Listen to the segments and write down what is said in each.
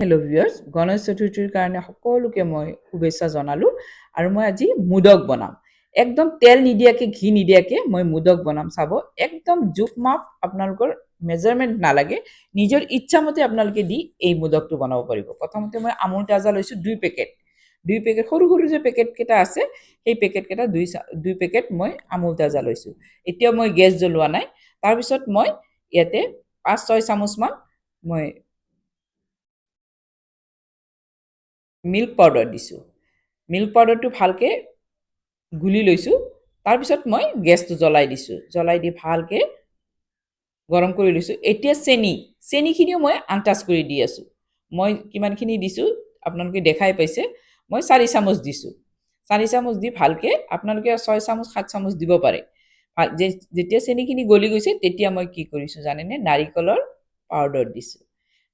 Hello' viewers Ganesh চতুৰ্থীৰ কাৰণে সকলোকে মই শুভেচ্ছা জনালোঁ আৰু মই আজি মোদক বনাম। একদম তেল নিদিয়াকৈ, ঘি নিদিয়াকৈ মই মোদক বনাম চাব। একদম জোখ মাপ আপোনালোকৰ মেজাৰমেণ্ট নালাগে। নিজৰ ইচ্ছামতে আপোনালোকে দি এই মোদকটো বনাব পাৰিব। প্ৰথমতে মই আমুল তাজা লৈছোঁ দুই পেকেট। দুই পেকেট, সৰু সৰু যে পেকেটকেইটা আছে, সেই পেকেটকেইটা দুই দুই পেকেট মই আমুল তাজা লৈছোঁ। এতিয়াও মই গেছ জ্বলোৱা নাই। তাৰপিছত মই ইয়াতে পাঁচ ছয় চামুচমান মই মিল্ক পাউডাৰ দিছোঁ। মিল্ক পাউডাৰটো ভালকৈ গুলি লৈছোঁ। তাৰপিছত মই গেছটো জ্বলাই দিছোঁ। জ্বলাই দি ভালকৈ গৰম কৰি লৈছোঁ। এতিয়া চেনি, চেনিখিনিও মই আনটাচ কৰি দি আছোঁ। মই কিমানখিনি দিছোঁ আপোনালোকে দেখাই পাইছে। মই চাৰি চামুচ দিছোঁ। চাৰি চামুচ দি ভালকৈ আপোনালোকে ছয় চামুচ, সাত চামুচ দিব পাৰে। যেতিয়া চেনিখিনি গলি গৈছে, তেতিয়া মই কি কৰিছোঁ জানেনে? নাৰিকলৰ পাউডাৰ দিছোঁ।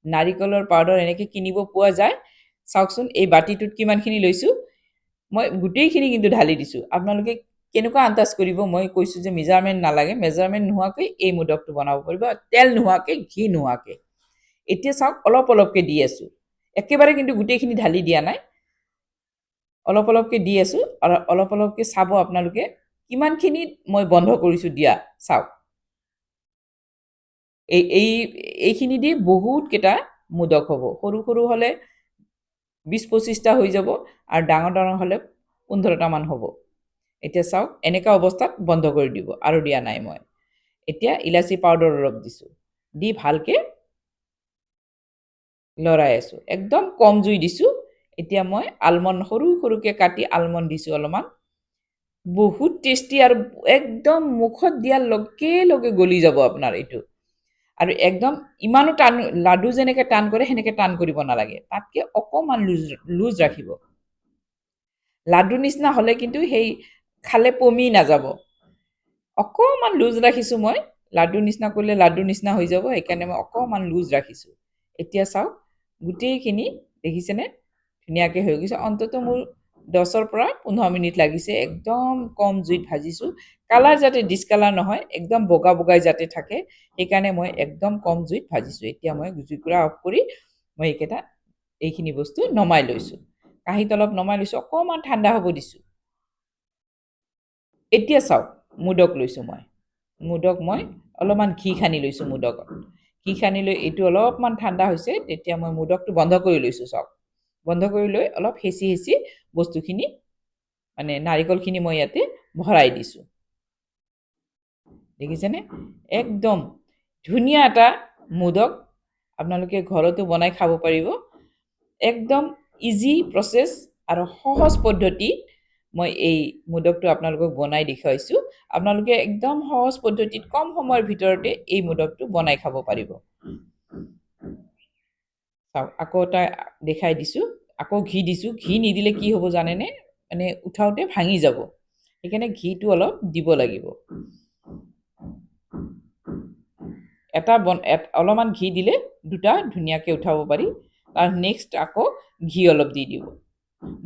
নাৰিকলৰ পাউডাৰ এনেকৈ কিনিব পোৱা যায়। চাওকচোন এই বাতিটোত কিমানখিনি লৈছোঁ? মই গোটেইখিনি কিন্তু ঢালি দিছোঁ। আপোনালোকে কেনেকুৱা আন্দাজ কৰিব? মই কৈছোঁ যে মেজাৰমেণ্ট নালাগে। মেজাৰমেণ্ট নোহোৱাকৈ এই মোদকটো বনাব পাৰিব তেল নোহোৱাকৈ ঘি নোহোৱাকৈ। এতিয়া চাওক অলপ অলপকৈ দি আছোঁ। একেবাৰে কিন্তু গোটেইখিনি ঢালি দিয়া নাই। অলপ অলপকৈ দি আছোঁ আৰু অলপ অলপকৈ চাব আপোনালোকে কিমানখিনিত মই বন্ধ কৰিছোঁ দিয়া চাওক। এই এইখিনি দি বহুতকেইটা মোদক হ'ব। সৰু সৰু হ'লে বিছ পঁচিছটা হৈ যাব আৰু ডাঙৰ ডাঙৰ হ'লে পোন্ধৰটামান হ'ব। এতিয়া চাওক এনেকুৱা অৱস্থাত বন্ধ কৰি দিব আৰু দিয়া নাই মই। এতিয়া ইলাচি পাউডাৰ অলপ দিছোঁ, দি ভালকৈ লৰাই আছোঁ। একদম কম জুই দিছোঁ। এতিয়া মই আলমণ্ড সৰু সৰুকৈ কাটি আলমণ্ড দিছোঁ অলপমান। বহুত টেষ্টি আৰু একদম মুখত দিয়াৰ লগে লগে গলি যাব আপোনাৰ এইটো। আৰু একদম ইমানো টান লাডু যেনেকৈ টান কৰে সেনেকৈ টান কৰিব নালাগে। তাতকৈ অকণমান লুজ লুজ ৰাখিব। লাডু নিচিনা হ'লে কিন্তু সেই খালে পমি নাযাব। অকণমান লুজ ৰাখিছোঁ মই। লাডু নিচিনা কৰিলে লাডু নিচিনা হৈ যাব সেইকাৰণে মই অকণমান লুজ ৰাখিছোঁ। এতিয়া চাওক গোটেইখিনি দেখিছেনে? ধুনীয়াকৈ হৈ গৈছে। অন্ততঃ মোৰ দহৰ পৰা পোন্ধৰ মিনিট লাগিছে। একদম কম জুইত ভাজিছোঁ। কালাৰ যাতে ডিছকালাৰ নহয় একদম বগা বগাই যাতে থাকে সেইকাৰণে মই একদম কম জুইত ভাজিছোঁ। এতিয়া মই জুইকুৰা অফ কৰি মই এইকেইটা এইখিনি বস্তু নমাই লৈছোঁ। কাঁহীত অলপ নমাই লৈছোঁ অকণমান ঠাণ্ডা হ'ব দিছোঁ। এতিয়া চাওক মোদক লৈছোঁ মই। মোদক মই অলপমান ঘি সানি লৈছোঁ মোদকত। ঘি সানি লৈ এইটো অলপমান ঠাণ্ডা হৈছে তেতিয়া মই মোদকটো বন্ধ কৰি লৈছোঁ চাওক। বন্ধ কৰি লৈ অলপ হেঁচি হেঁচি বস্তুখিনি মানে নাৰিকলখিনি মই ইয়াতে ভৰাই দিছোঁ। দেখিছেনে? একদম ধুনীয়া এটা মোদক আপোনালোকে ঘৰতো বনাই খাব পাৰিব। একদম ইজি প্ৰচেছ আৰু সহজ পদ্ধতি মই এই মোদকটো আপোনালোকক বনাই দেখুৱাইছোঁ। আপোনালোকে একদম সহজ পদ্ধতিত কম সময়ৰ ভিতৰতে এই মোদকটো বনাই খাব পাৰিব। চাওক আকৌ এটা দেখাই দিছোঁ। আকৌ ঘি দিছোঁ, ঘি নিদিলে কি হ'ব জানেনে? মানে উঠাওতে ভাঙি যাব। সেইকাৰণে ঘিটো অলপ দিব লাগিব। এটা বন অলপমান ঘি দিলে দুটা ধুনীয়াকৈ উঠাব পাৰি। তাৰ নেক্সট আকৌ ঘি অলপ দি দিব।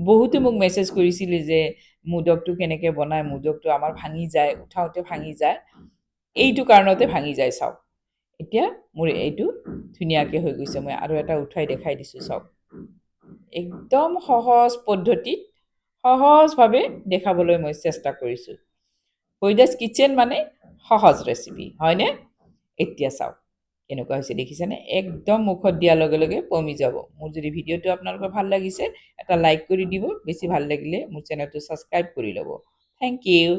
বহুতে মোক মেছেজ কৰিছিলে যে, মোদকটো কেনেকৈ বনায় মোদকটো আমাৰ ভাঙি যায়, উঠাওতে ভাঙি যায়। এইটো কাৰণতে ভাঙি যায় চাওক। এতিয়া মোৰ এইটো ধুনীয়াকৈ হৈ গৈছে। মই আৰু এটা উঠাই দেখাই দিছোঁ চাওক। একদম সহজ পদ্ধতিত, সহজভাৱে দেখাবলৈ মই চেষ্টা কৰিছোঁ। কৈদাছ কিটচেন মানে সহজ ৰেচিপি হয়নে? এতিয়া চাওক, কেনেকুৱা হৈছে দেখিছেনে? একদম মুখত দিয়াৰ লগে লগে পমি যাব। মোৰ যদি ভিডিঅ'টো আপোনালোকৰ ভালো লাগিছে, এটা লাইক কৰি দিব। বেছি ভালো লাগিলে মোৰ চেনেলটো ছাবস্ক্ৰাইব কৰি ল'ব। Thank you